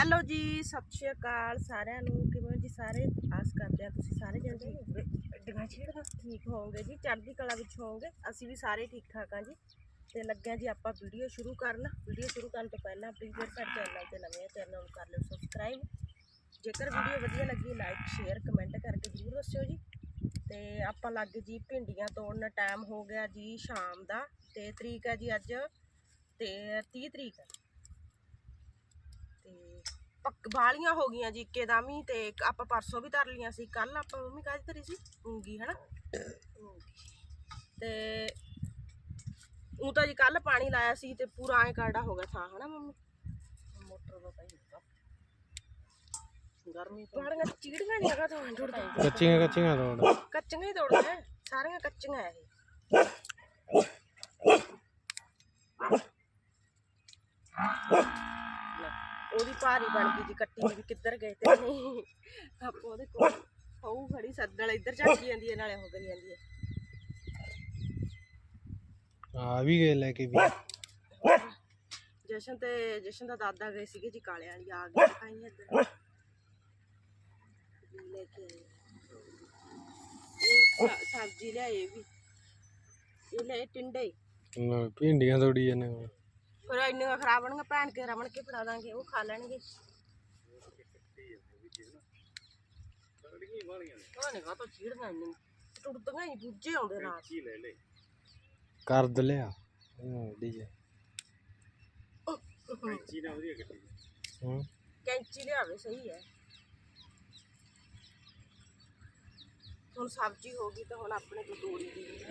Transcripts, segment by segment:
Hello ਜੀ ਸਤਿ ਸ਼੍ਰੀ ਅਕਾਲ ਸਾਰਿਆਂ ਨੂੰ। ਕਿਵੇਂ ਹੋ ਜੀ ਸਾਰੇ? ਆਸ ਕਰਦੇ ਆ ਤੁਸੀਂ ਸਾਰੇ ਜਣੇ ਡਗਾ ਛੇੜਦਾ। ਠੀਕ ਹੋਵੋਗੇ ਜੀ? ਚੜ੍ਹਦੀ ਕਲਾ ਵਿੱਚ ਹੋਵੋਗੇ? ਅਸੀਂ ਵੀ ਸਾਰੇ ਠੀਕ ਠਾਕ ਆ ਜੀ। ਤੇ ਲੱਗਿਆ ਜੀ ਆਪਾਂ ਵੀਡੀਓ ਸ਼ੁਰੂ ਕਰਨ। ਵੀਡੀਓ ਸ਼ੁਰੂ ਕਰਨ ਤੋਂ ਪਹਿਲਾਂ ਪਲੀਜ਼ ਜੇ ਸਾਡੇ ਚੈਨਲ ਤੇ ਨਵੇਂ ਆ ਚੈਨਲ ਨੂੰ ਕਰ ਲਿਓ ਸਬਸਕ੍ਰਾਈਬ ਜੇਕਰ ਵੀਡੀਓ ਵਧੀਆ ਲੱਗੀ ਲਾਈਕ ਸ਼ੇਅਰ ਕਮੈਂਟ ਕਰਕੇ ਜ਼ਰੂਰ ਦੱਸਿਓ ਜੀ। ਤੇ ਆਪਾਂ ਲੱਗ ਜੀ ਭਿੰਡੀਆਂ ਤੋੜਨ। ਟਾਈਮ ਹੋ ਗਿਆ ਜੀ ਸ਼ਾਮ ਦਾ। ਤੇ ਤਰੀਕ ਹੈ ਜੀ ਅੱਜ। ਤੇ 30 ਤਰੀਕ ਹੈ। ਬਾਲੀਆਂ ਹੋ ਗਈਆਂ ਜੀ ਇੱਕੇਦਮ ਹੀ ਤੇ ਇੱਕ ਆਪਾਂ ਪਰਸੋਂ ਵੀ ਧਰ ਲੀਆਂ ਸੀ ਕੱਲ ਆਪਾਂ ਮੰਮੀ ਕਾਹਦੀ ਧਰੀ ਸੀ? ਉਂਗੀ ਹਨਾ। ਤੇ ਉਹ ਤਾਂ ਜੀ ਕੱਲ ਪਾਣੀ ਲਾਇਆ ਸੀ ਤੇ ਪੂਰਾ ਐ ਕਾੜਾ ਹੋ ਗਿਆ ਥਾਂ ਹਨਾ ਮੰਮੀ? ਮੋਟਰ ਦਾ ਪਾਈ ਗਰਮੀ ਬਾਲੀਆਂ ਚੀੜੀਆਂ ਨਹੀਂ ਹੈਗਾ ਤਾਂ ਜੁੜਦਾ ਕੱਚੀਆਂ ਕੱਚੀਆਂ ਤੋੜ। ਕੱਚੀਆਂ ਹੀ ਤੋੜਦੇ ਸਾਰੀਆਂ ਕੱਚੀਆਂ ਇਹ। ਉਹਦੀ ਭਾਰੀ ਬਣ ਗਈ ਜੀ ਕੱਟੀ ਵੀ ਕਿੱਧਰ ਗਏ ਤੇ ਨਹੀਂ ਆਪਾਂ ਉਹਦੇ ਕੋਲ ਹੋਊ ਖੜੀ ਸੱਦਲ ਇੱਧਰ ਝਾਕੀ ਜਾਂਦੀ ਹੈ ਨਾਲੇ ਹੋ ਕਰੀ ਜਾਂਦੀ ਹੈ। ਆ ਵੀ ਗਏ ਲੈ ਕੇ ਵੀ। ਜਸ਼ਨ ਤੇ ਜਸ਼ਨ ਦਾ ਦਾਦਾ ਗਏ ਸੀਗੇ ਜੀ ਕਾਲੇ ਵਾਲੀ ਆ ਗਈ ਦਿਖਾਈ ਇੱਧਰ। ਲੈ ਕੇ ਆਏ। ਇਹ ਸ- ਸਬਜ਼ੀ ਲਿਆਏ ਵੀ। ਇਹ ਲੈ ਟਿੰਡੇ। ਨਾ, ਭਿੰਡੀਆਂ ਤੋੜੀ ਜਾਂਦੇ ਹੁਣ। ਫਿਰ ਇੰਨੀਆਂ ਖਰਾਬ ਬਣਨਗੀਆਂ ਭੈਣ ਕੇ ਰਮਣ ਕੇ ਫੜਾ ਦਾਂਗੇ ਉਹ ਖਾ ਲੈਣਗੇ। ਨੇ ਇੰਨੀਆਂ। ਟੁੱਟਦੀਆਂ ਹੀ ਆਉਂਦੇ ਕਰ ਦ ਲਿਆ ਉਹ ਦੀ ਜਾ ਹੂੰ। ਕੈਂਚੀ ਲਿਆਵੇ ਸਹੀ ਹੈ। ਹੁਣ ਸਬਜ਼ੀ ਹੋ ਗਈ ਤਾਂ ਹੁਣ ਆਪਣੇ ਤੋਂ ਤੋੜੀ ਦੀ।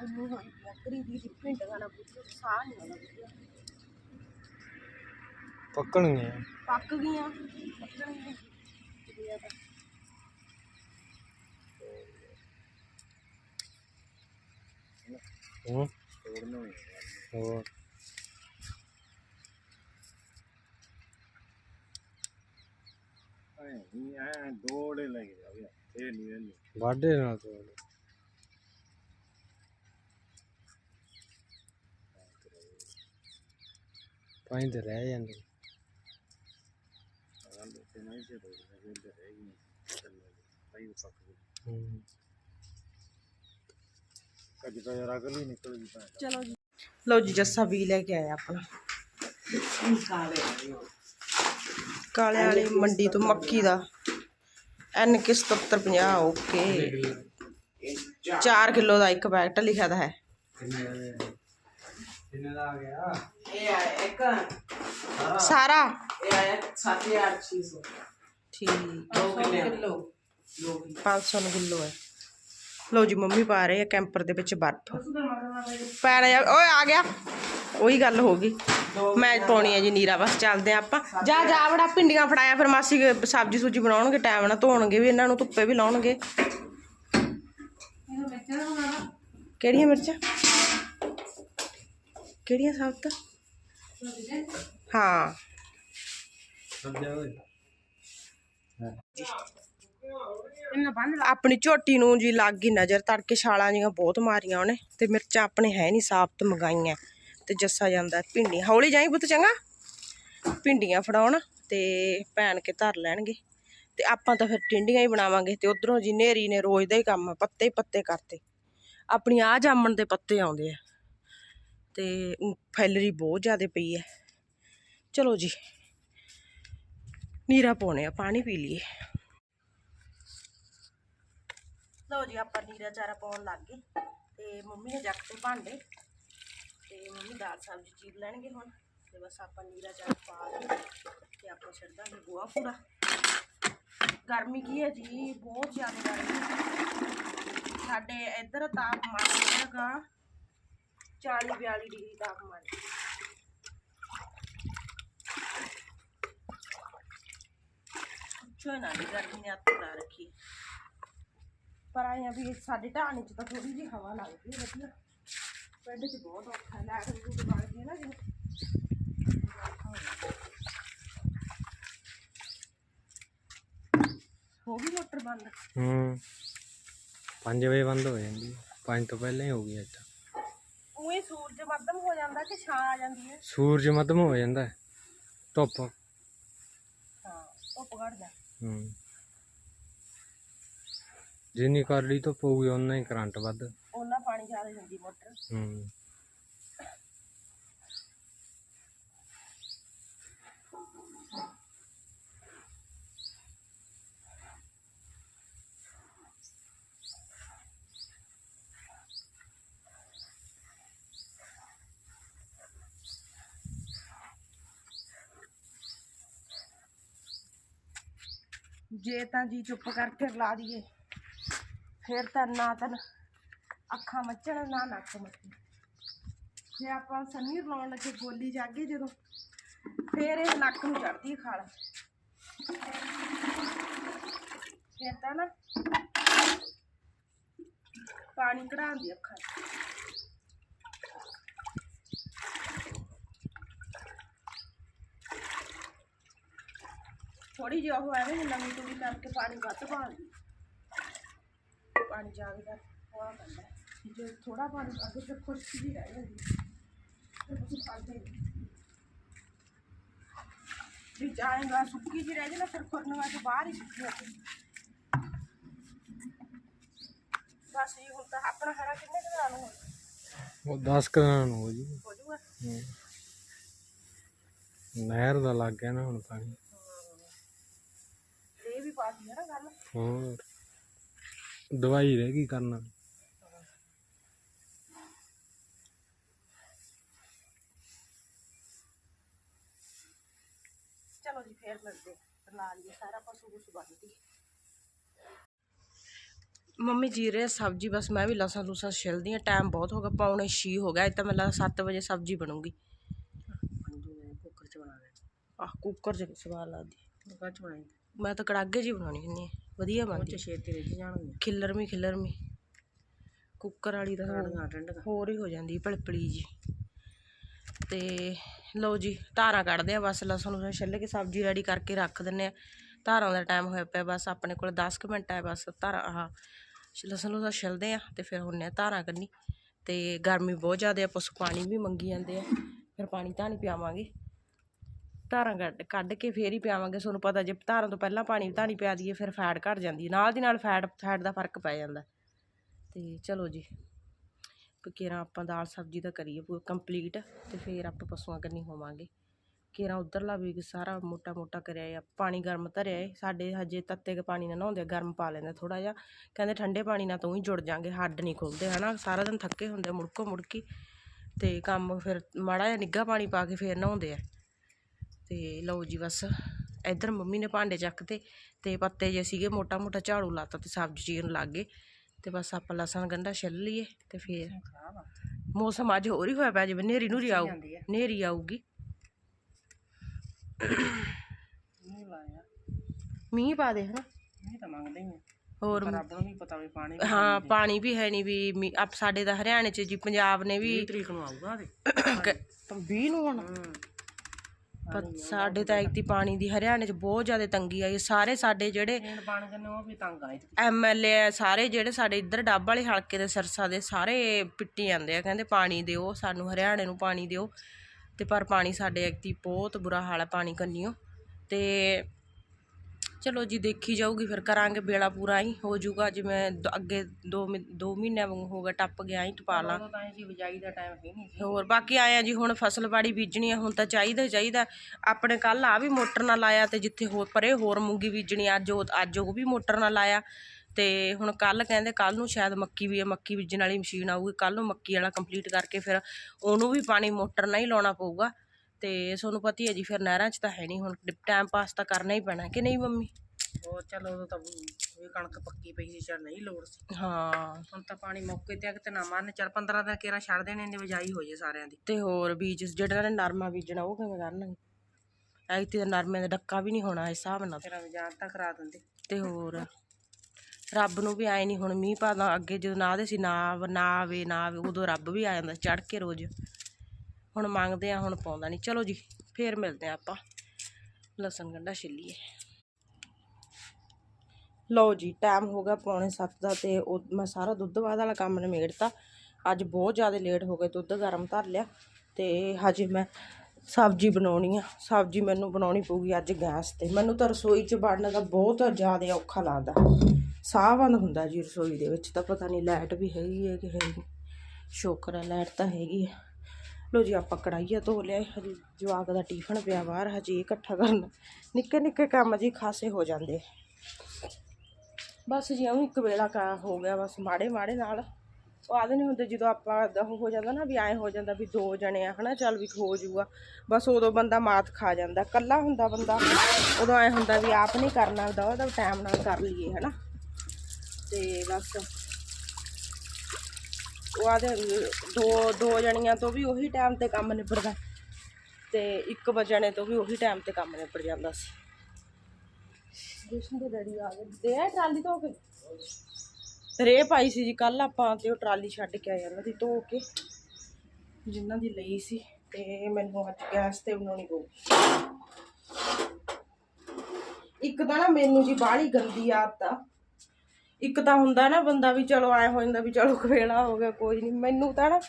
ਹੈ ਤੇ ਨਹੀਂ ਮੰਮੀ ਅੰਨੂ ਹੋਈ ਲੱਕੜੀ ਦੀ ਪਿੰਡਾਂ ਨਾਲ ਬੁੱਝੇ ਸਾਹ ਨਹੀਂ ਆਉਂਦਾ ਵਧੀਆ। ਪੱਕਣਗੇ ਪੱਕ ਗਈਆਂ ਪੱਕਣਗੀਆਂ ਵਧੀਆ ਤਾਂ ਹੂੰ ਹੋਰ ਵਾਢੇ ਨਾਲ ਤੋੜ ਪਾਣੀ ਤੇ ਰਹਿ ਜਾਂਦੇ ਹੂੰ ਚਲੋ ਜੀ ਲਓ ਜੀ, ਜੱਸਾ ਵੀ ਲੈ ਕੇ ਆਇਆ ਆਪਣਾ। ਕਾਲੇ ਵਾਲੀ ਮੰਡੀ ਤੋਂ ਮੱਕੀ ਦਾ। ਐਨ ਕਿ 7750 ਓਕੇ। 4 ਕਿਲੋ ਦਾ ਇੱਕ ਪੈਕਟ ਲਿਖਿਆ ਦਾ ਹੈ। ਕਿੰਨੇ ਦਾ ਆ ਗਿਆ? ਇਹ ਆ ਇੱਕ। ਸਾਰਾ? ਇਹ ਆ 7600 ਠੀਕ। 2 ਕਿਲੋ। 2 500 ਕਿਲੋ ਹੈ। ਲਓ ਜੀ ਮੰਮੀ ਪਾ ਰਹੇ ਆ ਕੈਂਪਰ ਦੇ ਵਿੱਚ ਬਰਫ਼। ਪੈਣਾ ਓਏ ਆ ਗਿਆ। ਉਹੀ ਗੱਲ ਹੋ ਗਈ। ਮੈਂ ਪਾਉਣੀ ਹੈ ਜੀ ਨੀਰਾ ਬਸ ਚੱਲਦੇ ਆ ਆਪਾਂ। ਜਾ ਜਾ ਵੜਾ ਪਿੰਡੀਆਂ ਫੜਾਇਆ ਫਿਰ ਮਾਸੀ ਸਬਜ਼ੀ ਸੁਜੀ ਬਣਾਉਣਗੇ ਟਾਈਮ ਨਾਲ ਧੋਣਗੇ ਵੀ ਇਹਨਾਂ ਨੂੰ ਧੁੱਪੇ ਵੀ ਲਾਉਣਗੇ। ਕਿਹੜੀਆਂ ਮਿਰਚਾਂ? ਕਿਹੜੀਆਂ ਸਾਬਤ ਹਾਂ। ਆਪਣੀ ਝੋਟੀ ਨੂੰ ਜੀ ਲੱਗ ਗਈ ਨਜ਼ਰ, ਤੜਕੇ ਛਾਲਾਂ ਜੀਆਂ ਬਹੁਤ ਮਾਰੀਆਂ ਉਹਨੇ ਤੇ ਮਿਰਚਾਂ ਆਪਣੇ ਹੈ ਨਹੀਂ ਸਾਬਤ ਮੰਗਾਈਆਂ ਤੇ ਜੱਸਾ ਜਾਂਦਾ ਭਿੰਡੀਆਂ। ਹੌਲੀ ਜਾਈ ਪੁੱਤ ਚੰਗਾ? ਭਿੰਡੀਆਂ ਫੜਾਉਣ ਤੇ ਭੈਣ ਕੇ ਧਰ ਲੈਣਗੇ ਤੇ ਆਪਾਂ ਤਾਂ ਫਿਰ ਟਿੰਡੀਆਂ ਹੀ ਬਣਾਵਾਂਗੇ ਤੇ ਉਧਰੋਂ ਜੀ ਨੇਰੀ ਨੇ ਰੋਜ਼ ਦਾ ਹੀ ਕੰਮ, ਪੱਤੇ ਹੀ ਪੱਤੇ ਕਰਤੇ। ਆਪਣੀ ਆ ਜਾਮਣ ਦੇ ਪੱਤੇ ਆਉਂਦੇ ਆ। ਤੇ ਫੈਲਰੀ ਬਹੁਤ ਜ਼ਿਆਦਾ ਪਈ ਹੈ ਚਲੋ ਜੀ। ਨੀਰਾ ਪਾਉਣੇ ਆ, ਪਾਣੀ ਪੀ ਲਈਏ। ਲਓ ਜੀ, ਆਪਾਂ ਨੀਰਾ ਚਾਰਾ ਪਾਉਣ ਲੱਗ ਗਏ। ਤੇ ਮੰਮੀ ਨੇ ਜੱਕ ਤੇ ਭਾਂਡੇ। ਤੇ ਮੰਮੀ ਦਾਲ ਸਬਜ਼ੀ ਚੀਰ ਲੈਣਗੇ ਹੁਣ। ਤੇ ਬਸ ਆਪਾਂ ਨੀਰਾ ਚਾਰਾ ਪਾ ਕੇ ਤੇ ਆਪਾਂ ਛੱਡ ਦਾਂਗੇ ਗੋਆ ਪੂਰਾ। ਗਰਮੀ ਕੀ ਹੈ ਜੀ? ਬਹੁਤ ਜ਼ਿਆਦਾ ਗਰਮੀ। ਸਾਡੇ ਇੱਧਰ ਤਾਪਮਾਨ ਹੈਗਾ 40 42 ਡਿਗਰੀ ਤਾਪਮਾਨ। ਪੁੱਛੋ ਨਾ ਜੀ ਗਰਮੀ ਨੇ ਹੱਥ ਲਾ ਰੱਖੀ। ਹੈ। ਪਰ ਆਇਆ ਵੀ ਸਾਡੇ ਢਾਣੀ ਚ ਤਾਂ ਥੋੜੀ ਜਿਹੀ ਹਵਾ ਲੱਗਦੀ ਹੈ ਵਧੀਆ। ਪਿੰਡ ਚ ਬਹੁਤ ਔਖਾ ਹੈ ਲੈਟ ਵੀ ਬਣ ਗਈ ਨਾ ਜੀ ਹੋ ਗਈ ਮੋਟਰ ਬੰਦ? ਹੂੰ। 5 ਵਜੇ ਬੰਦ ਹੋ ਜਾਂਦੀ 5 ਤੋਂ ਪਹਿਲਾਂ ਹੀ ਹੋ ਗਈ ਅੱਜ ਤਾਂ ਜਾਂਦਾ ਕਿ ਛਾਂ ਆ ਜਾਂਦੀ ਹੈ? ਸੂਰਜ ਮੱਧਮ ਹੋ ਜਾਂਦਾ ਹੈ। ਧੁੱਪ। ਹਾਂ ਧੁੱਪ ਘੜ ਜਾ। ਹੂੰ। ਜਿੰਨੀ ਕਰੜੀ ਧੁੱਪ ਹੋਊਗੀ ਉਨਾ ਹੀ ਕਰੰਟ ਵੱਧ। ਉਹਨਾਂ ਪਾਣੀ ਜ਼ਿਆਦਾ ਜਾਂਦੀ ਮੋਟਰ। ਹੂੰ। ਜੇ ਤਾਂ ਜੀ ਚੁੱਪ ਕਰਕੇ ਰਲਾ ਦਈਏ, ਫਿਰ ਤਾਂ ਨਾ ਤਾਂ ਅੱਖਾਂ ਮੱਚਣ, ਨਾ ਨੱਕ ਮੱਚਣ। ਜੇ ਆਪਾਂ ਸੰਨੀ ਲਾਉਣ ਲੱਗੇ ਗੋਲੀ ਜਾਗੇ ਜਦੋਂ, ਫਿਰ ਇਹ ਨੱਕ ਨੂੰ ਚੜਦੀ ਖਾਲ। ਫਿਰ ਤਾਂ ਨਾ ਪਾਣੀ ਕਢਾਉਂਦੀ ਅੱਖਾਂ ਥੋੜੀ ਜਿਹੀ ਉਹ ਐਵੇਂ ਨਵੀਂ ਤੁਰੀ ਕਰਕੇ ਪਾਣੀ ਵੱਧ ਪਾਉਂਦੀ ਪਾਣੀ ਜ਼ਿਆਦਾ ਕਰ ਹੋਣਾ ਪੈਂਦਾ। ਜੇ ਥੋੜਾ ਪਾਣੀ ਕੇ ਫਿਰ ਖੁਸ਼ਕ ਜਿਹੀ ਰਹਿ ਜਾਂਦੀ। ਫਿਰ ਤੁਸੀਂ ਪਾਉਂਦੇ ਵੀ ਜਾਏਗਾ ਸੁੱਕੀ ਜਿਹੀ ਰਹਿ ਜਾਏ ਨਾ ਫਿਰ ਖੁਰਨਵਾ ਤੋਂ ਬਾਹਰ ਹੀ ਸੁੱਕੀ ਹੋ ਬਸ ਇਹ ਹੁਣ ਤਾਂ ਆਪਣਾ ਹਰਾ ਕਿੰਨੇ ਕੁ ਦਿਨਾਂ ਨੂੰ ਹੋ- ਉਹ 10 ਕਰਾਂ ਨੂੰ ਹੋ ਜੀ। ਹੋ ਜਾਊਗਾ ਹੂੰ। ਨਹਿਰ ਦਾ ਲੱਗ ਗਿਆ ਨਾ ਹੁਣ ਪਾਣੀ ਇਹ ਵੀ ਪਾ ਦੀ ਹੈ ਨਾ ਗੱਲ ਹੋਰ ਦਵਾਈ ਰਹਿ ਗਈ ਕਰਨਾ ਚਲੋ ਜੀ ਫੇਰ ਮਿਲਦੇ ਹਾਂ। ਲਾ ਲਈਏ ਸਾਰਾ ਪਸ਼ੂ ਕੁਛ ਬੰਨਦੀ ਮੰਮੀ ਜੀ ਰਹੇ ਸਬਜੀ ਬਸ ਮੈਂ ਵੀ ਲਸਣ ਲੂਸਣ ਛਿਲਦੀ ਆ ਟਾਈਮ ਬਹੁਤ ਹੋ ਗਿਆ ਪੌਣੇ 6 ਹੋ ਗਿਆ ਅੱਜ ਤਾਂ ਮੈਨੂੰ ਲੱਗਦਾ 7 ਵਜੇ ਸਬਜੀ ਬਣੂਗੀ ਕੁੱਕਰ ਚ ਬਣਾ ਲੈ ਆਹ ਕੁੱਕਰ 'ਚ ਸਵਾਦ ਲੱਗਦੀ ਕੁੱਕਰ ਚ ਬਣਾਈ ਮੈਂ ਤਾਂ ਕੜਾਗੇ ਹੀ ਬਣਾਉਣੀ ਹੁੰਦੀ ਆ ਵਧੀਆ ਉਹ ਬਣਦੀ ਚ ਛੇਤੀ ਰਿੱਝ ਜਾਣਗੇ ਖਿੱਲਰਵੀਂ ਖਿੱਲਰਵੀਂ। ਕੁੱਕਰ ਵਾਲੀ ਤਾਂ ਹੋਰ- ਠੰਡੀਆਂ ਠੰਡੀਆਂ ਹੋਰ ਹੀ ਹੋ ਜਾਂਦੀ ਪਲਪਲੀ ਜੀ ਤੇ ਲਓ ਜੀ ਧਾਰਾਂ ਕੱਢਦੇ ਆ ਬਸ ਲਸਣ ਨੂੰ ਛਿੱਲ ਕੇ ਸਬਜ਼ੀ ਰੈਡੀ ਕਰਕੇ ਰੱਖ ਦਿੰਨੇ ਆ ਧਾਰਾਂ ਦਾ ਟਾਈਮ ਹੋਇਆ ਪਿਆ ਬਸ ਆਪਣੇ ਕੋਲ 10 ਕੁ ਮਿੰਟ ਹੈ ਬਸ ਧਾਰਾਂ ਆਹ ਲਸਣ ਨੂੰ ਛਿਲਦੇ ਆ ਤੇ ਫਿਰ ਹੁੰਨੇ ਆ ਧਾਰਾਂ ਕੰਨੀ ਤੇ ਗਰਮੀ ਬਹੁਤ ਜ਼ਿਆਦਾ ਆ ਪਸ਼ੂ ਪਾਣੀ ਵੀ ਮੰਗੀ ਜਾਂਦੇ ਆ। ਫਿਰ ਪਾਣੀ ਤਾਂ ਨਹੀਂ ਪਿਆਵਾਂਗੇ। ਧਾਰਾਂ ਕੱਢ ਕੱਢ ਕੇ ਫੇਰ ਹੀ ਪਿਆਵਾਂਗੇ, ਤੁਹਾਨੂੰ ਪਤਾ ਜੇ ਧਾਰਾਂ ਤੋਂ ਪਹਿਲਾਂ ਪਾਣੀ ਧਾਣੀ ਪਿਆ ਦਈਏ ਫਿਰ ਫੈਟ ਘਟ ਜਾਂਦੀ ਹੈ। ਨਾਲ ਦੀ ਨਾਲ ਫੈਟ ਫੈਟ ਦਾ ਫ਼ਰਕ ਪੈ ਜਾਂਦਾ। ਤੇ ਚਲੋ ਜੀ, ਕੇਰਾ ਆਪਾਂ ਦਾਲ ਸਬਜ਼ੀ ਦਾ ਕਰੀਏ ਪੂਰਾ ਕੰਪਲੀਟ ਤੇ ਫਿਰ ਆਪਾਂ ਪਸ਼ੂਆਂ ਕੰਨੀ ਹੋਵਾਂਗੇ। ਕੇਰਾ ਉਧਰਲਾ ਵੀ ਸਾਰਾ ਮੋਟਾ ਮੋਟਾ ਕਰਿਆ ਆ, ਪਾਣੀ ਗਰਮ ਧਰਿਆ ਏ। ਸਾਡੇ ਹਜੇ ਤੱਤੇ ਕੇ ਪਾਣੀ ਨਾਲ ਨਹਾਉਂਦੇ ਗਰਮ ਪਾ ਲੈਂਦੇ ਥੋੜਾ ਜਿਹਾ। ਕਹਿੰਦੇ ਠੰਡੇ ਪਾਣੀ ਨਾਲ ਤੂੰ ਹੀ ਜੁੜ ਜਾਾਂਗੇ, ਹੱਡ ਨਹੀਂ ਖੁੱਲਦੇ, ਹਨਾ। ਸਾਰਾ ਦਿਨ ਥੱਕੇ ਹੁੰਦੇ ਮੁੜਕੋ ਮੁੜਕੀ। ਤੇ ਕੰਮ ਫਿਰ ਮਾੜਾ ਜਿਹਾ ਨਿੱਘਾ ਪਾਣੀ ਪਾ ਕੇ ਫਿਰ ਨਹਾਉਂਦੇ ਆ। ਤੇ ਲਓ ਜੀ ਬਸ ਇੱਧਰ ਮੰਮੀ ਨੇ ਭਾਂਡੇ ਚੱਕਤੇ ਤੇ ਪੱਤੇ ਜੇ ਸੀਗੇ ਮੋਟਾ ਮੋਟਾ ਝਾੜੂ ਲਾਤਾ ਤੇ ਸਬਜ਼ੀ ਚੀਰਨ ਲੱਗ ਗਏ। ਤੇ ਬਸ ਆਪਾਂ ਲਸਣ ਗੰਢਾ ਛਿੱਲ ਲਈਏ ਤੇ ਫਿਰ ਮੌਸਮ ਅੱਜ ਹੋਰ ਹੀ ਹੋਇਆ ਪਿਆ ਜਿਵੇਂ ਨੇਰੀ ਨੂਰੀ ਆਊ ਨੇਰੀ ਆਊਗੀ। ਮੀਂਹ ਪਾ ਦੇ ਹਨਾ। ਨਹੀਂ ਤਾਂ ਮੰਗਦੇ ਹੀ ਆ। ਹੋਰ ਪਰ ਰੱਬ ਨੂੰ ਵੀ ਪਤਾ ਵੀ ਪਾਣੀ ਵੀ ਹਾਂ ਪਾਣੀ ਵੀ ਹੈ ਨਹੀਂ ਵੀ ਸਾਡੇ ਤਾਂ ਹਰਿਆਣੇ ਚ ਜੀ ਪੰਜਾਬ ਨੇ ਵੀ 20 ਤਰੀਕ ਨੂੰ ਆਊਗਾ ਤੇ 20 ਨੂੰ ਹੁਣ। ਸਾਡੇ ਤਾਂ ਇੱਕ ਪਾਣੀ ਦੀ ਹਰਿਆਣੇ ਚ ਬਹੁਤ ਜ਼ਿਆਦਾ ਤੰਗੀ ਆਈ ਸਾਰੇ ਸਾਡੇ ਜਿਹੜੇ ਉਹ ਵੀ ਤੰਗ ਆਏ ਐਮਐਲਏ ਸਾਰੇ ਜਿਹੜੇ ਸਾਡੇ ਇੱਧਰ ਡੱਬ ਵਾਲੇ ਹਲਕੇ ਦੇ ਸਰਸਾ ਦੇ ਸਾਰੇ ਪਿੱਟੀ ਜਾਂਦੇ ਆ ਕਹਿੰਦੇ ਪਾਣੀ ਦਿਓ ਸਾਨੂੰ ਹਰਿਆਣੇ ਨੂੰ ਪਾਣੀ ਦਿਓ। ਤੇ ਪਰ ਪਾਣੀ ਸਾਡੇ ਐਕਤੀ ਬਹੁਤ ਬੁਰਾ ਹਾਲ ਹੈ ਪਾਣੀ ਕੰਨੀਓ। ਤੇ ਚਲੋ ਜੀ ਦੇਖੀ ਜਾਊਗੀ ਫਿਰ ਕਰਾਂਗੇ ਬੇੜਾ ਪੂਰਾ ਹੀ ਹੋ ਜਾਊਗਾ ਜਿਵੇਂ ਦ- ਅੱਗੇ 2 2 ਮਹੀਨੇ ਵਾਂਗੂ ਹੋ ਗਿਆ ਟੱਪ ਗਿਆ ਹੀ ਟਪਾ ਲਾਂ। ਉਦੋਂ ਤਾਂ ਇਹ ਸੀ ਬਿਜਾਈ ਦਾ ਟਾਈਮ ਹੀ ਨਹੀਂ ਸੀ ਹੋਰ ਬਾਕੀ ਆਇਆ ਜੀ ਹੁਣ ਫਸਲਬਾੜੀ ਬੀਜਣੀ ਆ ਹੁਣ ਤਾਂ ਚਾਹੀਦਾ ਹੀ ਚਾਹੀਦਾ। ਆਪਣੇ ਕੱਲ ਆ ਵੀ ਮੋਟਰ ਨਾਲ ਲਾਇਆ ਤੇ ਜਿੱਥੇ ਹੋਰ ਪਰੇ ਹੋਰ ਮੂੰਗੀ ਬੀਜਣੀ ਆ, ਅੱਜ ਉਹ ਅੱਜ ਉਹ ਵੀ ਮੋਟਰ ਨਾਲ ਲਾਇਆ। ਤੇ ਹੁਣ ਕੱਲ ਕਹਿੰਦੇ ਕੱਲ ਨੂੰ ਸ਼ਾਇਦ ਮੱਕੀ ਵੀ ਮੱਕੀ ਬੀਜਣ ਵਾਲੀ ਮਸ਼ੀਨ ਆਊਗੀ ਕੱਲ ਨੂੰ ਮੱਕੀ ਵਾਲਾ ਕੰਪਲੀਟ ਕਰਕੇ ਫਿਰ ਉਹਨੂੰ ਵੀ ਪਾਣੀ ਮੋਟਰ ਨਾਲ ਹੀ ਲਾਉਣਾ ਪਊਗਾ। ਤੇ ਤੁਹਾਨੂੰ ਪਤਾ ਹੀ ਹੈ ਜੀ ਫਿਰ ਨਹਿਰਾਂ 'ਚ ਤਾਂ ਹੈ ਨਹੀਂ ਹੁਣ ਟਾਈਮ ਪਾਸ ਤਾਂ ਕਰਨਾ ਹੀ ਪੈਣਾ ਕਿ ਨਹੀਂ ਮੰਮੀ? ਉਹ ਚਲ ਉਦੋਂ ਤਾਂ ਇਹ ਕਣਕ ਪੱਕੀ ਪਈ ਸੀ ਚਲ ਨਹੀਂ ਲੋੜ ਸੀ। ਹਾਂ। ਹੁਣ ਤਾਂ ਪਾਣੀ ਮੌਕੇ ਤੇ ਆ ਕਿਤੇ ਨਾ ਮਾਰਨ ਚਲ 15 ਦਿਨ ਕੇਰਾ ਛੱਡ ਦੇਣੇ ਨੇ ਬਿਜਾਈ ਹੋ ਜੇ ਸਾਰਿਆਂ ਦੀ। ਤੇ ਹੋਰ ਬੀਜ ਜਿਹੜਾ ਨੇ ਨਰਮਾ ਬੀਜਣਾ ਉਹ ਕਿਵੇਂ ਕਰਨਗੇ? ਐਤੀ ਤਾਂ ਨਰਮੇ ਦਾ ਡੱਕਾ ਵੀ ਨਹੀਂ ਹੋਣਾ ਇਸ ਹਿਸਾਬ ਨਾਲ। ਤੇਰਾ ਜਾਨ ਤਾਂ ਕਰਾ ਦਿੰਦੇ ਤੇ ਹੋਰ ਰੱਬ ਨੂੰ ਵੀ ਆਏ ਨਹੀਂ ਹੁਣ ਮੀਂਹ ਪਾਦਾ ਅੱਗੇ ਜਦੋਂ ਨਾ ਦੇ ਸੀ ਨਾ ਨਾ ਆਵੇ ਨਾ ਆਵੇ ਉਦੋਂ ਰੱਬ ਵੀ ਆ ਜਾਂਦਾ ਚੜ ਕੇ ਰੋਜ਼। ਹੁਣ ਮੰਗਦੇ ਆ, ਹੁਣ ਪਾਉਂਦਾ ਨਹੀਂ। ਚਲੋ ਜੀ, ਫੇਰ ਮਿਲਦੇ ਆ ਆਪਾਂ। ਲਸਣ ਗੰਢਾ ਛਿੱਲੀਏ। ਲਓ ਜੀ, ਟਾਈਮ ਹੋ ਗਿਆ ਪੌਣੇ 7 ਦਾ ਤੇ ਉਹ ਮੈਂ ਸਾਰਾ ਦੁੱਧ ਬਾਦ ਵਾਲਾ ਕੰਮ ਨਿਮੇੜਤਾ ਅੱਜ ਬਹੁਤ ਜ਼ਿਆਦਾ ਲੇਟ ਹੋ ਗਏ, ਦੁੱਧ ਗਰਮ ਧਰ ਲਿਆ। ਤੇ ਹਜੇ ਮੈਂ ਸਬਜ਼ੀ ਬਣਾਉਣੀ ਆ। ਸਬਜ਼ੀ ਮੈਨੂੰ ਬਣਾਉਣੀ ਪਊਗੀ ਅੱਜ ਗੈਸ ਤੇ। ਮੈਨੂੰ ਤਾਂ ਰਸੋਈ 'ਚ ਵੜਨ ਦਾ ਬਹੁਤ ਜ਼ਿਆਦਾ ਔਖਾ ਲੱਗਦਾ। ਸਾਹ ਬੰਦ ਹੁੰਦਾ ਜੀ ਰਸੋਈ ਦੇ ਵਿੱਚ ਤਾਂ ਪਤਾ ਨਹੀਂ ਲਾਈਟ ਵੀ ਹੈਗੀ ਹੈ ਕਿ ਹੈ ਨਹੀਂ। ਹੈ ਲਾਈਟ ਤਾਂ ਹੈਗੀ ਹੈ ਲੋ ਜੀ, ਆਪਾਂ ਕੜਾਈਆ ਧੋ ਲਿਆ ਹਜੇ ਜਵਾਕ ਦਾ ਟਿਫਨ ਪਿਆ ਬਾਹਰ, ਹਜੇ ਇਹ ਇਕੱਠਾ ਕਰਨਾ। ਨਿੱਕੇ ਨਿੱਕੇ ਕੰਮ ਜੀ ਖਾਸੇ ਹੋ ਜਾਂਦੇ। ਬਸ ਜੀ, ਐਵੇਂ ਇੱਕ ਵੇਲਾ ਕਾ ਹੋ ਗਿਆ, ਬਸ ਮਾੜੇ ਮਾੜੇ ਨਾਲ। ਉਹ ਆਦੇ ਨਹੀਂ ਹੁੰਦੇ ਜਦੋਂ ਆਪਾਂ ਏਦਾਂ ਉਹ ਹੋ ਜਾਂਦਾ ਨਾ, ਵੀ ਐਂ ਹੋ ਜਾਂਦਾ ਵੀ ਦੋ ਜਣੇ ਆ, ਹਨਾ, ਚੱਲ ਵੀ ਹੋ ਜੂਗਾ। ਬਸ ਉਦੋਂ ਬੰਦਾ ਮਾਤ ਖਾ ਜਾਂਦਾ। ਕੱਲਾ ਹੁੰਦਾ ਬੰਦਾ, ਉਦੋਂ ਐਂ ਹੁੰਦਾ ਵੀ ਆਪ ਨਹੀਂ ਕਰਨਾ ਹੁੰਦਾ ਉਹਦਾ ਟਾਈਮ ਨਾਲ ਕਰ ਲਈਏ, ਹਨਾ। ਤੇ ਬਸ ਉਹ ਆਦੇ ਦੋ ਦੋ ਜਣੀਆਂ ਤੋਂ ਵੀ ਉਹੀ ਟਾਈਮ ਤੇ ਕੰਮ ਨਿਬੜਦਾ। ਤੇ ਇੱਕ ਵਜਣੇ ਤੋਂ ਵੀ ਉਹੀ ਟਾਈਮ ਤੇ ਕੰਮ ਨਿਬੜ ਜਾਂਦਾ ਸੀ। ਜਸ਼ਨ ਦੇ ਡੈਡੀ ਆ ਗਏ। ਦੇ ਆ ਟਰਾਲੀ ਧੋ ਕੇ? ਰੇ ਪਾਈ ਸੀ ਜੀ ਕੱਲ ਆਪਾਂ ਤੇ ਉਹ ਟਰਾਲੀ ਛੱਡ ਕੇ ਆਏ ਉਹਨਾਂ ਦੀ ਧੋ ਕੇ। ਜਿਨ੍ਹਾਂ ਦੀ ਲਈ ਸੀ ਤੇ ਮੈਨੂੰ ਅੱਜ ਗੈਸ ਤੇ ਬਣਾਉਣੀ ਪਊ ਇੱਕ ਤਾਂ ਨਾ ਮੈਨੂੰ ਜੀ ਬਾਹਲੀ ਗੰਦੀ ਆਦਤ ਆ। ਇੱਕ ਤਾਂ ਹੁੰਦਾ ਨਾ ਬੰਦਾ ਵੀ ਚਲੋ ਆਏ ਹੋ ਜਾਂਦਾ ਵੀ ਚਲੋ ਕਵੇਲਾ ਹੋ ਗਿਆ, ਕੋਈ ਨਹੀਂ ਮੈਨੂੰ ਤਾਂ ਨਾ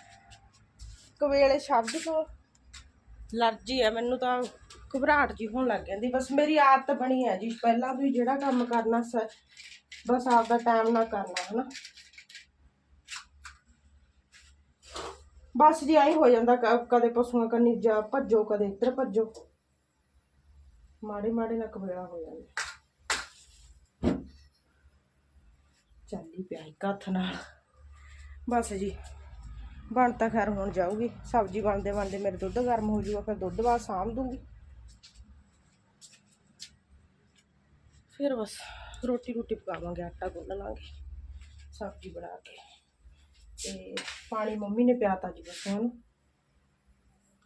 ਕਵੇਲੇ ਸ਼ਬਦ ਤੋਂ ਅਲਰਜੀ ਹੈ ਮੈਨੂੰ ਤਾਂ ਘਬਰਾਹਟ ਜੀ ਹੋਣ ਲੱਗ ਜਾਂਦੀ। ਬਸ ਮੇਰੀ ਆਦਤ ਬਣੀ ਹੈ ਜੀ, ਪਹਿਲਾਂ ਵੀ ਜਿਹੜਾ ਕੰਮ ਕਰਨਾ ਬਸ ਆਪਦਾ ਟਾਈਮ ਨਾਲ ਕਰਨਾ, ਹਨਾ। ਬਸ ਜੀ ਆਈ ਹੋ ਜਾਂਦਾ ਕਦੇ ਪਸ਼ੂਆਂ ਕੰਨੀ ਜਾ ਭੱਜੋ, ਕਦੇ ਇੱਧਰ ਭੱਜੋ। ਮਾੜੇ ਮਾੜੇ ਨਾਲ ਕਵੇਲਾ ਹੋ ਜਾਂਦਾ। ਚੱਲੀ ਪਿਆ ਇੱਕ ਹੱਥ ਨਾਲ। ਬਸ ਜੀ, ਬਣ ਤਾਂ ਖੈਰ ਹੁਣ ਜਾਊਗੀ। ਸਬਜ਼ੀ ਬਣਦੇ ਬਣਦੇ ਮੇਰੇ ਦੁੱਧ ਗਰਮ ਹੋ ਜੂਗਾ, ਫਿਰ ਦੁੱਧ ਬਾਅਦ ਸਾਂਭ ਦੂੰਗੀ। ਫਿਰ ਬਸ ਰੋਟੀ ਰੋਟੀ ਪਕਾਵਾਂਗੇ, ਆਟਾ ਗੁੰਨ ਲਾਂਗੇ ਸਬਜ਼ੀ ਬਣਾ ਕੇ। ਤੇ ਪਾਣੀ ਮੰਮੀ ਨੇ ਪਿਆਤਾ ਜੀ ਬਸ ਹੁਣ।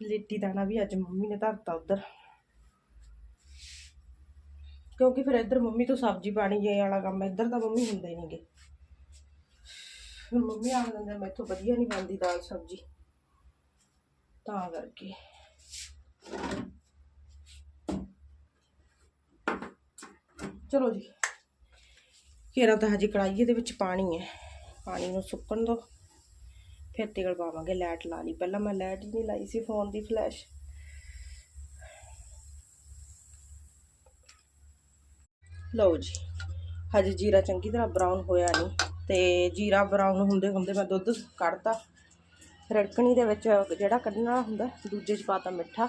ਲਿੱਟੀ ਦਾਣਾ ਵੀ ਅੱਜ ਮੰਮੀ ਨੇ ਧਰਤਾ ਉਧਰ। ਕਿਉਂਕਿ ਫਿਰ ਇੱਧਰ ਮੰਮੀ ਤੋਂ ਸਬਜ਼ੀ ਪਾਣੀ ਜੇ ਵਾਲਾ ਕੰਮ ਇੱਧਰ ਤਾਂ ਮੰਮੀ ਹੁੰਦੇ ਨਹੀਂਗੇ ਫਿਰ ਮੰਮੀ ਆਖ ਦਿੰਦੇ ਮੈਥੋਂ ਵਧੀਆ ਨਹੀਂ ਬਣਦੀ ਦਾਲ ਸਬਜ਼ੀ। ਤਾਂ ਕਰਕੇ। ਚਲੋ ਜੀ। ਘੇਰਾ ਤਾਂ ਹਜੇ ਕੜਾਈਏ ਦੇ ਵਿੱਚ ਪਾਣੀ ਹੈ। ਪਾਣੀ ਨੂੰ ਸੁੱਕਣ ਦੋ। ਫਿਰ ਤੇਲ ਪਾਵਾਂਗੇ, ਲਾਈਟ ਲਾ ਲਈ। ਪਹਿਲਾਂ ਮੈਂ ਲਾਈਟ ਹੀ ਨਹੀਂ ਲਾਈ ਸੀ, ਫੋਨ ਦੀ ਫਲੈਸ਼। ਲਓ ਜੀ। ਹਜੇ ਜੀਰਾ ਚੰਗੀ ਤਰ੍ਹਾਂ ਬਰਾਊਨ ਹੋਇਆ ਨਹੀਂ ਤੇ ਜੀਰਾ ਬਰਾਊਨ ਹੁੰਦੇ ਹੁੰਦੇ ਮੈਂ ਦੁੱਧ ਕੱਢਤਾ। ਰੜਕਣੀ ਦੇ ਵਿੱਚ ਜਿਹੜਾ ਕੱਢਣਾ ਹੁੰਦਾ, ਦੂਜੇ 'ਚ ਪਾਤਾ ਮਿੱਠਾ।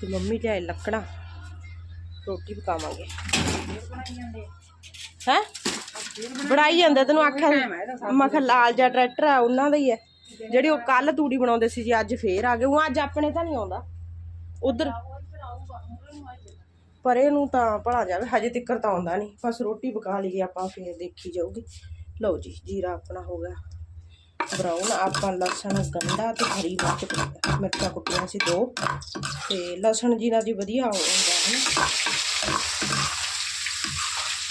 ਤੇ ਮੰਮੀ ਲਿਆਏ ਲੱਕੜਾਂ। ਰੋਟੀ ਪਕਾਵਾਂਗੇ। ਹੈ? ਬਣਾਈ ਜਾਂਦੇ ਤੈਨੂੰ ਆਖਿਆ ਮੈਂ ਕਿਹਾ ਲਾਲ ਜਿਹਾ ਟਰੈਕਟਰ ਆ, ਉਹਨਾਂ ਦਾ ਹੀ ਹੈ ਜਿਹੜੀ ਉਹ ਕੱਲ ਤੂੜੀ ਬਣਾਉਂਦੇ ਸੀ ਜੀ, ਅੱਜ ਫੇਰ ਆ ਗਏ। ਉਹ ਅੱਜ ਆਪਣੇ ਤਾਂ ਨਹੀਂ ਆਉਂਦਾ। ਉਧਰ ਪਰ ਇਹਨੂੰ ਤਾਂ ਭਲਾ ਜਾਵੇ, ਹਜੇ ਤੱਕ ਤਾਂ ਆਉਂਦਾ ਨਹੀਂ। ਬਸ ਰੋਟੀ ਪਕਾ ਲਈਏ ਆਪਾਂ, ਫੇਰ ਦੇਖੀ ਜਾਊਗੀ। ਲਓ ਜੀ, ਜੀਰਾ ਆਪਣਾ ਹੋ ਗਿਆ। ਬਰਾਊਨ ਆਪਾਂ ਲਸਣ, ਗੰਡਾ ਤੇ ਹਰੀ ਮਿਰਚ ਮਿਰਚਾਂ ਕੁੱਟੀਆਂ ਸੀ ਦੋ। ਤੇ ਲਸਣ ਜੀ ਨਾਲ ਜੀ ਵਧੀਆ ਹੋ ਜਾਂਦਾ ਹੈ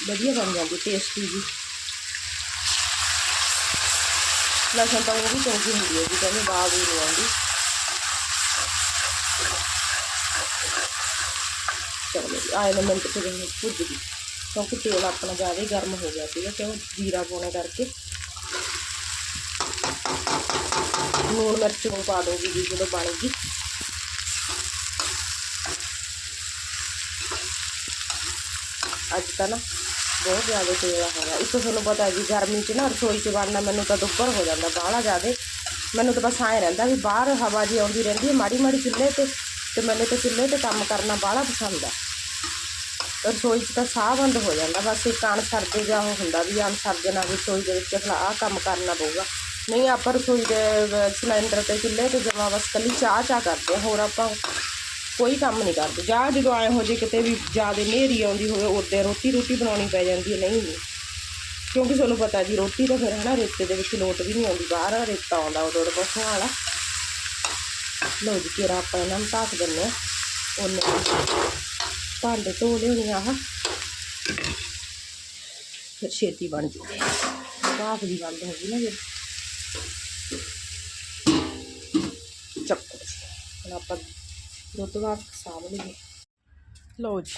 ਵਧੀਆ ਬਣ ਜਾਂਦੀ ਟੇਸਟੀ ਜੀ। ਲਸਣ ਤਾਂ ਉਹ ਵੀ ਚੰਗੀ ਹੁੰਦੀ ਹੈ ਜੀ, ਕਹਿੰਦੇ ਬਾਅਦ ਹੀ ਨਹੀਂ ਆਉਂਦੀ ਚਲੋ ਜੀ ਆਏ ਨੇ ਮਿੰਟ ਤੇ ਰਹੀ ਭੁੱਜ ਗਈ ਕਿਉਂਕਿ ਤੇਲ ਆਪਣਾ ਜ਼ਿਆਦਾ ਹੀ ਗਰਮ ਹੋ ਗਿਆ ਸੀਗਾ ਕਿਉਂ ਜੀਰਾ ਪਾਉਣੇ ਕਰਕੇ। ਲੂਣ ਮਿਰਚ ਨੂੰ ਪਾ ਦੋਗੀ ਜੀ, ਜਦੋਂ ਬਣ ਗਈ ਅੱਜ ਤਾਂ ਨਾ ਬਹੁਤ ਜ਼ਿਆਦਾ ਤੇਲ ਹੋ ਇੱਕ ਤੁਹਾਨੂੰ ਪਤਾ ਹੈ ਜੀ, ਗਰਮੀ 'ਚ ਨਾ ਰਸੋਈ 'ਚ ਵੜਨਾ ਮੈਨੂੰ ਤਾਂ ਦੁੱਬਰ ਹੋ ਜਾਂਦਾ, ਬਾਹਲਾ ਜ਼ਿਆਦਾ। ਮੈਨੂੰ ਤਾਂ ਬਸ ਐਂ ਰਹਿੰਦਾ ਵੀ ਬਾਹਰ ਹਵਾ ਜੀ ਆਉਂਦੀ ਰਹਿੰਦੀ ਹੈ ਮਾੜੀ ਮਾੜੀ ਚੁੱਲ੍ਹੇ ਤੇ। ਤੇ ਮੈਨੂੰ ਤਾਂ ਚੁੱਲ੍ਹੇ ਤੇ ਕੰਮ ਕਰਨਾ ਬਾਹਲਾ ਪਸੰਦ ਹੈ ਰਸੋਈ 'ਚ ਤਾਂ ਸਾਹ ਬੰਦ ਹੋ ਜਾਂਦਾ, ਬਸ ਇੱਕ ਅਣ ਦੇ ਜਾਂ ਉਹ ਹੁੰਦਾ ਵੀ ਅਣ ਦੇ ਨਾਲ ਰਸੋਈ ਦੇ ਵਿੱਚ ਭਲਾ ਆਹ ਕੰਮ ਕਰਨਾ ਪਊਗਾ। ਨਹੀਂ, ਆਪਾਂ ਰਸੋਈ ਦੇ ਸਿਲੰਡਰ ਤੇ ਚੁੱਲ੍ਹੇ ਤੇ ਜਮਾ ਬਸ ਕੱਲੀ ਚਾਹ ਚਾਹ ਕਰਦੇ ਹਾਂ, ਹੋਰ ਆਪਾਂ ਕੋਈ ਕੰਮ ਨਹੀਂ ਕਰਦੇ। ਜਾਂ ਜਦੋਂ ਆਏ ਹੋ ਜੇ ਕਿਤੇ ਵੀ ਜ਼ਿਆਦਾ ਹਨੇਰੀ ਆਉਂਦੀ ਹੋਵੇ ਉਦੋਂ ਰੋਟੀ ਰੋਟੀ ਬਣਾਉਣੀ ਪੈ ਜਾਂਦੀ ਹੈ, ਨਹੀਂ ਨਹੀਂ ਕਿਉਂਕਿ ਤੁਹਾਨੂੰ ਪਤਾ ਜੀ, ਰੋਟੀ ਤਾਂ ਫਿਰ ਹਨਾ ਰੇਤੇ ਦੇ ਵਿੱਚ ਲੋਟ ਵੀ ਨਹੀਂ ਆਉਂਦੀ, ਬਾਹਰ ਰੇਤਾ ਆਉਂਦਾ, ਉਦੋਂ ਉਦੋਂ ਪਸ਼ੂਆਂ ਵਾਲਾ। ਲਓ ਜੀ, ਕਿਰਾ ਆਪਾਂ ਇਹਨਾਂ ਨੂੰ ਢੱਕ ਦਿੰਦੇ ਹਾਂ। ਉਹਨੇ ਭਾਂਡੇ ਧੋ ਲਿਆਉਣੇ ਆਹ ਫਿਰ ਛੇਤੀ ਬਣ ਜੂਗੀ। ਭਾਫ ਦੀ ਬੰਦ ਹੋ ਗਈ ਨਾ ਜੇ। ਚੱਕੋ ਜੀ। ਹੁਣ ਆਪਾਂ ਦੁੱਧ ਬਾਅਦ ਸਾਂਭ ਲਈਏ। ਲਓ ਜੀ।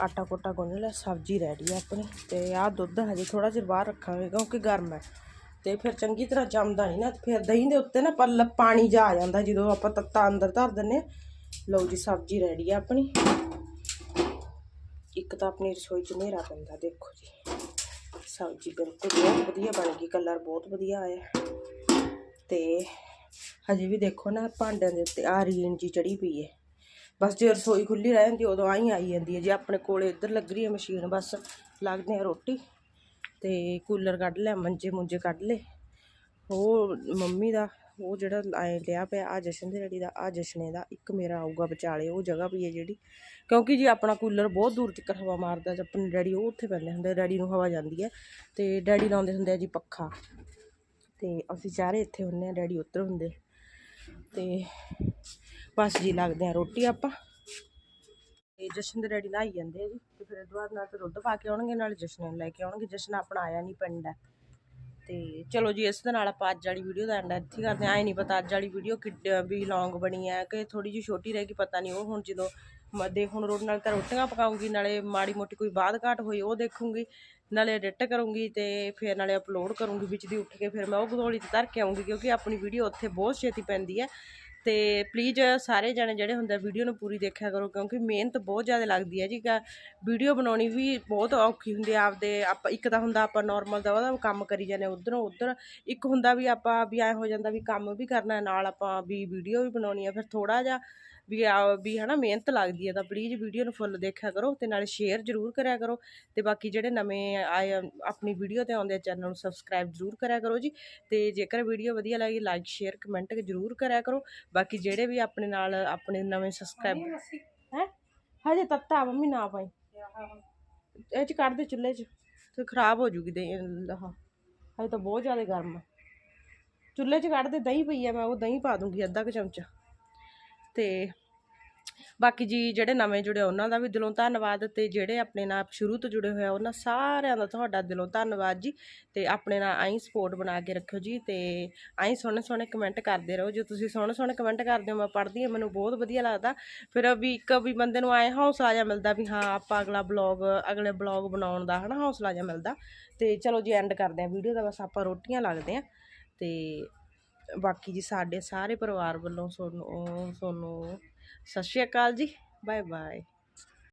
ਆਟਾ ਕੋਟਾ ਗੁੰਨ ਲਿਆ, ਸਬਜ਼ੀ ਰੈਡੀ ਆ ਆਪਣੀ। ਤੇ ਆਹ ਦੁੱਧ ਹਜੇ ਥੋੜਾ ਚਿਰ ਬਾਹਰ ਰੱਖਾਂਗੇ ਕਿਉਂਕਿ ਗਰਮ ਹੈ ਤੇ ਫਿਰ ਚੰਗੀ ਤਰ੍ਹਾਂ ਜੰਮਦਾ ਨਹੀਂ ਨਾ। ਫਿਰ ਦਹੀਂ ਦੇ ਉੱਤੇ ਨਾ ਪੱਲ ਪਾਣੀ ਜਾ ਆ ਜਾਂਦਾ ਜਦੋਂ ਆਪਾਂ ਤੱਤਾ ਅੰਦਰ ਧਰ ਦਿੰਨੇ ਆ। ਲਓ ਜੀ, ਸਬਜ਼ੀ ਰੈਡੀ ਆ ਆਪਣੀ। ਇੱਕ ਤਾਂ ਆਪਣੀ ਰਸੋਈ 'ਚ ਹਨੇਰਾ ਪੈਂਦਾ, ਦੇਖੋ ਜੀ। ਸਬਜ਼ੀ ਬਿਲਕੁਲ ਬਹੁਤ ਵਧੀਆ ਬਣ ਗਈ, ਕਲਰ ਬਹੁਤ ਵਧੀਆ ਆਇਆ। ਤੇ ਹਜੇ ਵੀ ਦੇਖੋ ਨਾ, ਭਾਂਡਿਆਂ ਦੇ ਉੱਤੇ ਆ ਰੀਣ ਜੀ ਚੜੀ ਪਈ ਹੈ ਬਸ ਜੇ ਰਸੋਈ ਖੁੱਲੀ ਰਹਿ ਜਾਂਦੀ, ਉਦੋਂ ਆਈ ਆਈ ਜਾਂਦੀ ਹੈ ਜੇ ਆਪਣੇ ਕੋਲੇ ਇੱਧਰ ਲੱਗ ਰਹੀ ਹੈ ਮਸ਼ੀਨ, ਬਸ ਲੱਗਦੇ ਆ ਰੋਟੀ ਤੇ ਕੂਲਰ ਕੱਢ ਲਿਆ ਮੰਜੇ ਮੁੰਜੇ ਕੱਢ ਲਏ। ਉਹ ਮੰਮੀ ਦਾ ਉਹ ਜਿਹੜਾ ਐ ਡਿਆ ਪਿਆ ਆ ਜਸ਼ਨ ਦੇ ਡੈਡੀ ਦਾ ਆ ਜਸ਼ਨੇ ਦਾ, ਇੱਕ ਮੇਰਾ ਆਊਗਾ ਵਿਚਾਲੇ, ਉਹ ਜਗ੍ਹਾ ਪਈ ਹੈ ਜਿਹੜੀ। ਕਿਉਂਕਿ ਜੀ ਆਪਣਾ ਕੂਲਰ ਬਹੁਤ ਦੂਰ ਤੱਕ ਹਵਾ ਮਾਰਦਾ ਤੇ ਆਪਣੇ ਡੈਡੀ ਉਹ ਉੱਥੇ ਪੈਂਦੇ ਹੁੰਦੇ, ਡੈਡੀ ਨੂੰ ਹਵਾ ਜਾਂਦੀ ਹੈ, ਤੇ ਡੈਡੀ ਲਾਉਂਦੇ ਹੁੰਦੇ ਆ ਜੀ ਪੱਖਾ। ਤੇ ਅਸੀਂ ਚਾਰੇ ਇੱਥੇ ਹੁੰਨੇ ਆ, ਡੈਡੀ ਉੱਤਰ ਹੁੰਦੇ। ਤੇ ਬਸ ਜੀ ਲੱਗਦੇ ਆ ਰੋਟੀ ਆਪਾਂ। ਤੇ ਜਸ਼ਨ ਦੇ ਡੈਡੀ ਨਹਾਈ ਜਾਂਦੇ ਆ ਜੀ, ਤੇ ਫਿਰ ਇਹਦੇ ਬਾਅਦ ਨਾਲ ਤੇ ਦੁੱਧ ਪਾ ਕੇ ਆਉਣਗੇ, ਨਾਲ ਜਸ਼ਨ ਨੂੰ ਲੈ ਕੇ ਆਉਣਗੇ। ਜਸ਼ਨ ਆਪਣਾ ਆਇਆ ਨਹੀਂ ਪਿੰਡ। ਹੈ ਤੇ ਚਲੋ ਜੀ ਇਸ ਦੇ ਨਾਲ ਆਪਾਂ ਅੱਜ ਵਾਲੀ ਵੀਡੀਓ ਦਾ ਐਂਡ ਇੱਥੇ ਹੀ ਕਰਦੇ ਆਂ ਨਹੀਂ ਪਤਾ ਅੱਜ ਵਾਲੀ ਵੀਡੀਓ ਕਿੱਡ, ਵੀ ਲੌਂਗ ਬਣੀ ਹੈ ਕਿ ਥੋੜੀ ਜਿਹੀ ਛੋਟੀ ਰਹਿ ਗਈ, ਪਤਾ ਨਹੀਂ ਉਹ ਹੁਣ ਜਦੋਂ ਮ- ਹੁਣ ਰੋਟੀ ਨਾਲ ਤਾਂ ਰੋਟੀਆਂ ਪਕਾਉਂਗੀ, ਨਾਲੇ ਮਾੜੀ ਮੋਟੀ ਕੋਈ ਬਾਦ ਘਾਟ ਹੋਈ ਉਹ ਦੇਖੂੰਗੀ, ਨਾਲੇ ਐਡਿਟ ਕਰੂੰਗੀ ਤੇ ਫਿਰ ਨਾਲੇ ਅਪਲੋਡ ਕਰੂੰਗੀ ਵਿੱਚ ਦੀ ਉੱਠ ਕੇ, ਫਿਰ ਮੈਂ ਉਹ ਗਦੋਲੀ ਤੇ ਧਰ ਕੇ ਆਉਂਗੀ ਕਿਉਂਕਿ ਆਪਣੀ ਵੀਡੀਓ ਉੱਥੇ ਬਹੁਤ ਛੇਤੀ ਪੈਂਦੀ ਹੈ। ਤੇ ਪਲੀਜ਼ ਸਾਰੇ ਜਣੇ ਜਿਹੜੇ ਹੁੰਦੇ ਵੀਡੀਓ ਨੂੰ ਪੂਰੀ ਦੇਖਿਆ ਕਰੋ, ਕਿਉਂਕਿ ਮਿਹਨਤ ਬਹੁਤ ਜ਼ਿਆਦਾ ਲੱਗਦੀ ਹੈ ਜੀ। ਵੀਡੀਓ ਬਣਾਉਣੀ ਵੀ ਬਹੁਤ ਔਖੀ ਹੁੰਦੀ ਆ ਆਪਦੇ, ਆਪਾਂ ਇੱਕ ਤਾਂ ਹੁੰਦਾ ਆਪਾਂ ਨਾਰਮਲ ਦਾ ਉਹਦਾ ਕੰਮ ਕਰੀ ਜਾਂਦੇ ਉਧਰੋਂ ਉਧਰ। ਇੱਕ ਹੁੰਦਾ ਵੀ ਆਪਾਂ ਵੀ ਐ ਹੋ ਜਾਂਦਾ ਵੀ ਕੰਮ ਵੀ ਕਰਨਾ, ਨਾਲ ਆਪਾਂ ਵੀ ਵੀਡੀਓ ਵੀ ਬਣਾਉਣੀ ਆ, ਫਿਰ ਥੋੜਾ ਜਿਹਾ ਵੀ ਆ ਵੀ ਹਨਾ ਮਿਹਨਤ ਲੱਗਦੀ ਹੈ ਤਾਂ ਪਲੀਜ਼ ਵੀਡੀਓ ਨੂੰ ਫੁੱਲ ਦੇਖਿਆ ਕਰੋ ਤੇ ਨਾਲੇ ਸ਼ੇਅਰ ਜ਼ਰੂਰ ਕਰਿਆ ਕਰੋ ਤੇ ਬਾਕੀ ਜਿਹੜੇ ਨਵੇਂ ਆਏ ਆਪਣੀ ਵੀਡੀਓ ਤੇ ਆਉਂਦੇ ਚੈਨਲ ਨੂੰ ਸਬਸਕ੍ਰਾਈਬ ਜ਼ਰੂਰ ਕਰਿਆ ਕਰੋ ਜੀ ਤੇ ਜੇਕਰ ਵੀਡੀਓ ਵਧੀਆ ਲੱਗੀ ਲਾਈਕ ਸ਼ੇਅਰ ਕਮੈਂਟ ਜ਼ਰੂਰ ਕਰਿਆ ਕਰੋ ਬਾਕੀ ਜਿਹੜੇ ਵੀ ਆਪਣੇ ਨਾਲ ਆਪਣੇ ਨਵੇਂ ਸਬਸਕ੍ਰਾਈਬ ਹੈ? ਹਜੇ ਤੱਤਾ ਮੰਮੀ ਨਾ ਪਾਈ। ਇਹ ਚ ਕੱਢ ਦੇ ਚੁੱਲ੍ਹੇ 'ਚ ਤੇ ਖਰਾਬ ਹੋ ਜੂਗੀ ਦੇ ਆਹ ਹਜੇ ਤਾਂ ਬਹੁਤ ਜ਼ਿਆਦਾ ਗਰਮ ਆ। ਚੁੱਲ੍ਹੇ 'ਚ ਕੱਢ ਦੇ ਦਹੀਂ ਪਈ ਆ ਮੈਂ ਉਹ ਦਹੀਂ ਪਾ ਦੂੰਗੀ ਅੱਧਾ ਕੁ ਚਮਚਾ। ਤੇ ਬਾਕੀ ਜੀ ਜਿਹੜੇ ਨਵੇਂ ਜੁੜੇ ਉਹਨਾਂ ਦਾ ਵੀ ਦਿਲੋਂ ਧੰਨਵਾਦ ਤੇ ਜਿਹੜੇ ਆਪਣੇ ਨਾਲ ਸ਼ੁਰੂ ਤੋਂ ਜੁੜੇ ਹੋਏ ਆ, ਉਹਨਾਂ ਸਾਰਿਆਂ ਦਾ ਤੁਹਾਡਾ ਦਿਲੋਂ ਧੰਨਵਾਦ ਜੀ ਤੇ ਆਪਣੇ ਨਾਲ ਆਈ ਸਪੋਰਟ ਬਣਾ ਕੇ ਰੱਖਿਓ ਜੀ ਤੇ ਆਈ ਸੋਹਣੇ ਸੋਹਣੇ ਕਮੈਂਟ ਕਰਦੇ ਰਹੋ। ਜੇ ਤੁਸੀਂ ਸੋਹਣੇ ਸੋਹਣੇ ਕਮੈਂਟ ਕਰਦੇ ਹੋ, ਮੈਂ ਪੜ੍ਹਦੀ ਹਾਂ, ਮੈਨੂੰ ਬਹੁਤ ਵਧੀਆ ਲੱਗਦਾ। ਫਿਰ ਵੀ ਇੱਕ ਵੀ ਬੰਦੇ ਨੂੰ ਆਏ ਹੌਸਲਾ ਜਿਹਾ ਮਿਲਦਾ ਵੀ ਹਾਂ, ਆਪਾਂ ਅਗਲਾ ਬਲੌਗ ਅਗਲੇ ਬਲੌਗ ਬਣਾਉਣ ਦਾ ਹਨਾ ਹੌਸਲਾ ਜਿਹਾ ਮਿਲਦਾ। ਤੇ ਚਲੋ ਜੀ ਐਂਡ ਕਰਦੇ ਹਾਂ ਵੀਡੀਓ ਦਾ ਬਸ ਆਪਾਂ ਰੋਟੀਆਂ ਲੱਗਦੇ ਹਾਂ ਤੇ ਬਾਕੀ ਜੀ ਸਾਡੇ ਸਾਰੇ ਪਰਿਵਾਰ ਵੱਲੋਂ ਤੁਹਾਨੂੰ ਤੁਹਾਨੂੰ ਸਤਿ ਸ਼੍ਰੀ ਅਕਾਲ ਜੀ। Bye bye